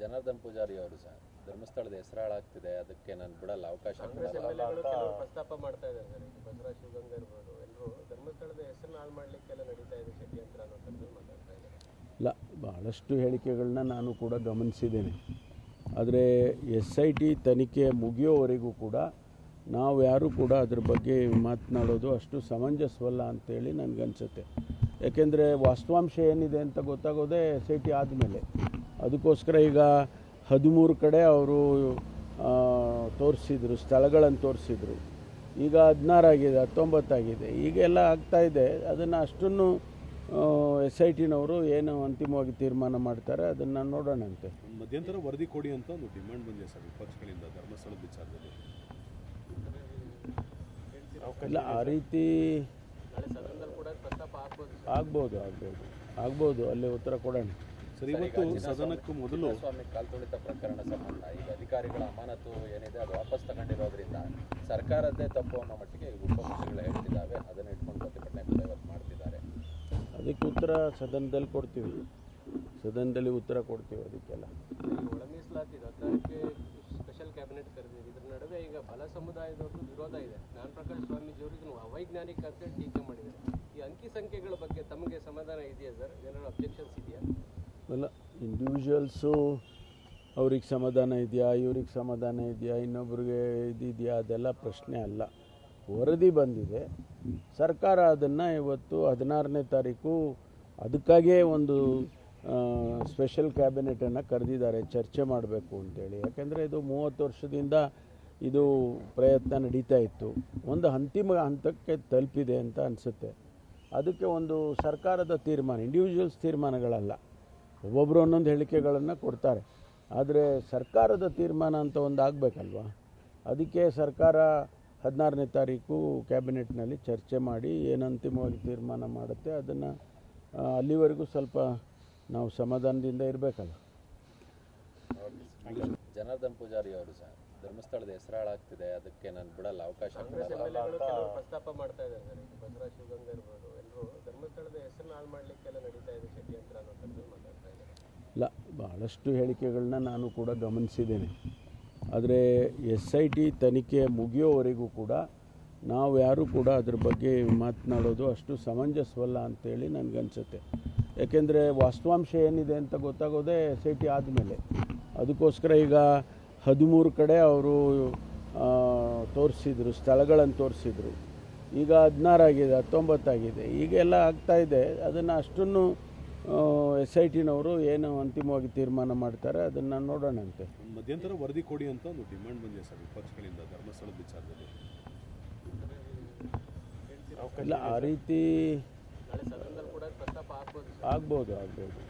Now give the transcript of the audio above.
ಜನಾರ್ದನ್ ಪೂಜಾರಿ ಅವರು ಸಹ ಧರ್ಮಸ್ಥಳದ ಹೆಸರು ಹಾಳಾಗ್ತಿದೆ ಅದಕ್ಕೆ ನಾನು ಬಿಡಲ್ಲ ಅವಕಾಶ ಪ್ರಸ್ತಾಪ ಮಾಡ್ತಾ ಇದ್ದಾರೆ ಬಸವರಾಜ ಶಿವಗಂಗ ಇರ್ಬೋದು ಎಲ್ಲರೂ ಧರ್ಮಸ್ಥಳದ ಹೆಸರನ್ನ ಹಾಳು ಮಾಡ್ಲಿಕ್ಕೆಲ್ಲ ನಡೀತಾ ಇದೆ ಷಡ್ಯಂತ್ರ ಅನ್ನೋ ಥರದಲ್ಲಿ ಮಾತಾಡ್ತಾ ಇದ್ದಾರೆ. ಇಲ್ಲ ಬಹಳಷ್ಟು ಹೇಳಿಕೆಗಳನ್ನ ನಾನು ಕೂಡ ಗಮನಿಸಿದ್ದೇನೆ. ಆದರೆ ಎಸ್ ಐ ಟಿ ತನಿಖೆ ಮುಗಿಯೋವರೆಗೂ ಕೂಡ ನಾವು ಯಾರೂ ಕೂಡ ಅದ್ರ ಬಗ್ಗೆ ಮಾತನಾಡೋದು ಅಷ್ಟು ಸಮಂಜಸವಲ್ಲ ಅಂತೇಳಿ ನನಗನ್ಸುತ್ತೆ. ಯಾಕೆಂದರೆ ವಾಸ್ತವಾಂಶ ಏನಿದೆ ಅಂತ ಗೊತ್ತಾಗೋದೇ ಎಸ್ ಐ ಟಿ ಆದಮೇಲೆ. ಅದಕ್ಕೋಸ್ಕರ ಈಗ ಹದಿಮೂರು ಕಡೆ ಅವರು ತೋರಿಸಿದ್ರು ಸ್ಥಳಗಳನ್ನು ತೋರಿಸಿದ್ರು. ಈಗ ಹದಿನಾರಾಗಿದೆ ಹತ್ತೊಂಬತ್ತಾಗಿದೆ ಈಗೆಲ್ಲ ಆಗ್ತಾ ಇದೆ. ಅದನ್ನು ಅಷ್ಟನ್ನು ಎಸ್ ಐ ಟಿನವರು ಏನು ಅಂತಿಮವಾಗಿ ತೀರ್ಮಾನ ಮಾಡ್ತಾರೆ ಅದನ್ನು ನೋಡೋಣಂತೆ ಮಧ್ಯಂತರ ವರದಿ ಕೊಡಿ ಅಂತ ಒಂದು ಡಿಮ್ಯಾಂಡ್ ಬಂದಿದೆ ಸರ್ ವಿಪಕ್ಷಗಳಿಂದ ಧರ್ಮಸ್ಥಳದ ವಿಚಾರದಲ್ಲಿ. ಇಲ್ಲ ಆ ರೀತಿ ಆಗ್ಬೋದು ಆಗ್ಬೋದು ಆಗ್ಬೋದು. ಅಲ್ಲಿ ಉತ್ತರ ಕೊಡೋಣ. ಸರ್ ಇವತ್ತು ಸದನಕ್ಕೂ ಮೊದಲು ಸ್ವಾಮಿ ಕಾಲ್ತುಳಿತ ಪ್ರಕರಣ ಸಂಬಂಧ ಈಗ ಅಧಿಕಾರಿಗಳ ಅಮಾನತು ಏನಿದೆ ಅದು ವಾಪಸ್ ತಗೊಂಡಿರೋದ್ರಿಂದ ಸರ್ಕಾರದ್ದೇ ತಪ್ಪು ಅನ್ನೋ ಮಟ್ಟಿಗೆ ಉಪಮುಖ್ಯಗಳು ಹೇಳ್ತಿದ್ದಾವೆ ಅದನ್ನು ಇಟ್ಕೊಂಡು ಪ್ರತಿಭಟನೆ ಕೂಡ ಇವತ್ತು ಮಾಡ್ತಿದ್ದಾರೆ. ಅದಕ್ಕೆ ಉತ್ತರ ಸದನದಲ್ಲಿ ಕೊಡ್ತೀವಿ. ಸದನದಲ್ಲಿ ಉತ್ತರ ಕೊಡ್ತೀವಿ ಅದಕ್ಕೆಲ್ಲ. ಒಳ ಮೀಸಲಾತಿ ಹದಿನಾರಕ್ಕೆ ಸ್ಪೆಷಲ್ ಕ್ಯಾಬಿನೆಟ್ ಕರೆದಿದೆ. ಇದರ ನಡುವೆ ಈಗ ಬಲ ಸಮುದಾಯದವ್ರದ್ದು ವಿರೋಧ ಇದೆ. ಜ್ಞಾನ ಪ್ರಕಾಶ್ ಸ್ವಾಮೀಜಿ ಅವರಿಗೆ ಅವೈಜ್ಞಾನಿಕ ಅಂತ ಟೀಕೆ ಮಾಡಿದ್ದಾರೆ. ಈ ಅಂಕಿ ಸಂಖ್ಯೆಗಳ ಬಗ್ಗೆ ತಮಗೆ ಸಮಾಧಾನ ಇದೆಯಾ ಸರ್? ಏನಾದ್ರು ಅಬ್ಜೆಕ್ಷನ್ಸ್ ಇದೆಯಾ? ಅಲ್ಲ ಇಂಡಿವಿಜುವಲ್ಸು ಅವ್ರಿಗೆ ಸಮಾಧಾನ ಇದೆಯಾ, ಇವ್ರಿಗೆ ಸಮಾಧಾನ ಇದೆಯಾ, ಇನ್ನೊಬ್ರಿಗೆ ಇದೆಯಾ, ಅದೆಲ್ಲ ಪ್ರಶ್ನೆ ಅಲ್ಲ. ವರದಿ ಬಂದಿದೆ. ಸರ್ಕಾರ ಅದನ್ನು ಇವತ್ತು ಹದಿನಾರನೇ ತಾರೀಕು ಅದಕ್ಕಾಗೇ ಒಂದು ಸ್ಪೆಷಲ್ ಕ್ಯಾಬಿನೆಟನ್ನು ಕರೆದಿದ್ದಾರೆ. ಚರ್ಚೆ ಮಾಡಬೇಕು ಅಂತೇಳಿ. ಯಾಕೆಂದರೆ ಇದು ಮೂವತ್ತು ವರ್ಷದಿಂದ ಇದು ಪ್ರಯತ್ನ ನಡೀತಾ ಇತ್ತು. ಒಂದು ಅಂತಿಮ ಹಂತಕ್ಕೆ ತಲುಪಿದೆ ಅಂತ ಅನಿಸುತ್ತೆ. ಅದಕ್ಕೆ ಒಂದು ಸರ್ಕಾರದ ತೀರ್ಮಾನ ಇಂಡಿವಿಜುವಲ್ಸ್ ತೀರ್ಮಾನಗಳಲ್ಲ. ಒಬ್ಬೊಬ್ಬರು ಒಂದೊಂದು ಹೇಳಿಕೆಗಳನ್ನು ಕೊಡ್ತಾರೆ. ಆದರೆ ಸರ್ಕಾರದ ತೀರ್ಮಾನ ಅಂತ ಒಂದು ಆಗಬೇಕಲ್ವ? ಅದಕ್ಕೆ ಸರ್ಕಾರ ಹದಿನಾರನೇ ತಾರೀಕು ಕ್ಯಾಬಿನೆಟ್ನಲ್ಲಿ ಚರ್ಚೆ ಮಾಡಿ ಏನು ಅಂತಿಮವಾಗಿ ತೀರ್ಮಾನ ಮಾಡುತ್ತೆ ಅದನ್ನು ಅಲ್ಲಿವರೆಗೂ ಸ್ವಲ್ಪ ನಾವು ಸಮಾಧಾನದಿಂದ ಇರಬೇಕಲ್ಲ. ಜನಾರ್ದನ್ ಪೂಜಾರಿ ಅವರು ಸರ್ ಧರ್ಮಸ್ಥಳದ ಹೆಸರು ಹಾಳಾಗ್ತಿದೆ ಅದಕ್ಕೆ ನಾನು ಬಿಡಲ್ಲ ಅವಕಾಶ ಪ್ರಸ್ತಾಪ ಮಾಡ್ತಾ ಇದ್ದಾರೆ ಕೆಲವರು ಪ್ರಸ್ತಾಪ ಮಾಡ್ತಾ ಇದ್ದಾರೆ ಸರ್ ಈಗ ಬಸವರಾಜ ಶಿವಗಂಗ ಇರ್ಬೋದು ಎಲ್ಲರೂ ಧರ್ಮಸ್ಥಳದ ಹೆಸರನ್ನ ಹಾಳು ಮಾಡ್ಲಿಕ್ಕೆಲ್ಲ ನಡೀತಾ ಇದೆ ಷಡ್ಯಂತ್ರ ಅನ್ನೋ ಥರದಲ್ಲಿ ಮಾತಾಡ್ತಾ ಇದ್ದಾರೆ ಇಲ್ಲ ಭಾಳಷ್ಟು ಹೇಳಿಕೆಗಳನ್ನ ನಾನು ಕೂಡ ಗಮನಿಸಿದ್ದೇನೆ. ಆದರೆ ಎಸ್ ಐ ಟಿ ತನಿಖೆ ಮುಗಿಯೋವರೆಗೂ ಕೂಡ ನಾವು ಯಾರೂ ಕೂಡ ಅದ್ರ ಬಗ್ಗೆ ಮಾತನಾಡೋದು ಅಷ್ಟು ಸಮಂಜಸವಲ್ಲ ಅಂತೇಳಿ ನನಗನ್ಸುತ್ತೆ. ಯಾಕೆಂದರೆ ವಾಸ್ತವಾಂಶ ಏನಿದೆ ಅಂತ ಗೊತ್ತಾಗೋದೇ ಎಸ್ ಐ ಟಿ ಆದಮೇಲೆ. ಅದಕ್ಕೋಸ್ಕರ ಈಗ ಹದಿಮೂರು ಕಡೆ ಅವರು ತೋರಿಸಿದ್ರು ಸ್ಥಳಗಳನ್ನು ತೋರಿಸಿದ್ರು. ಈಗ ಹದಿನಾರಾಗಿದೆ, ಹತ್ತೊಂಬತ್ತಾಗಿದೆ ಈಗೆಲ್ಲ ಆಗ್ತಾ ಇದೆ. ಅದನ್ನು ಅಷ್ಟನ್ನು ಎಸ್ ಐ ಟಿನವರು ಏನು ಅಂತಿಮವಾಗಿ ತೀರ್ಮಾನ ಮಾಡ್ತಾರೆ ಅದನ್ನು ನೋಡೋಣಂತೆ ಮಧ್ಯಂತರ ವರದಿ ಕೊಡಿ ಅಂತ ಒಂದು ಡಿಮ್ಯಾಂಡ್ ಬಂದಿದೆ ಸರ್ ವಿಪಕ್ಷಗಳಿಂದ ಧರ್ಮಸ್ಥಳ ವಿಚಾರದಲ್ಲಿ. ಇಲ್ಲ ಆ ರೀತಿ ಆಗ್ಬೋದು ಆಗ್ಬೋದು.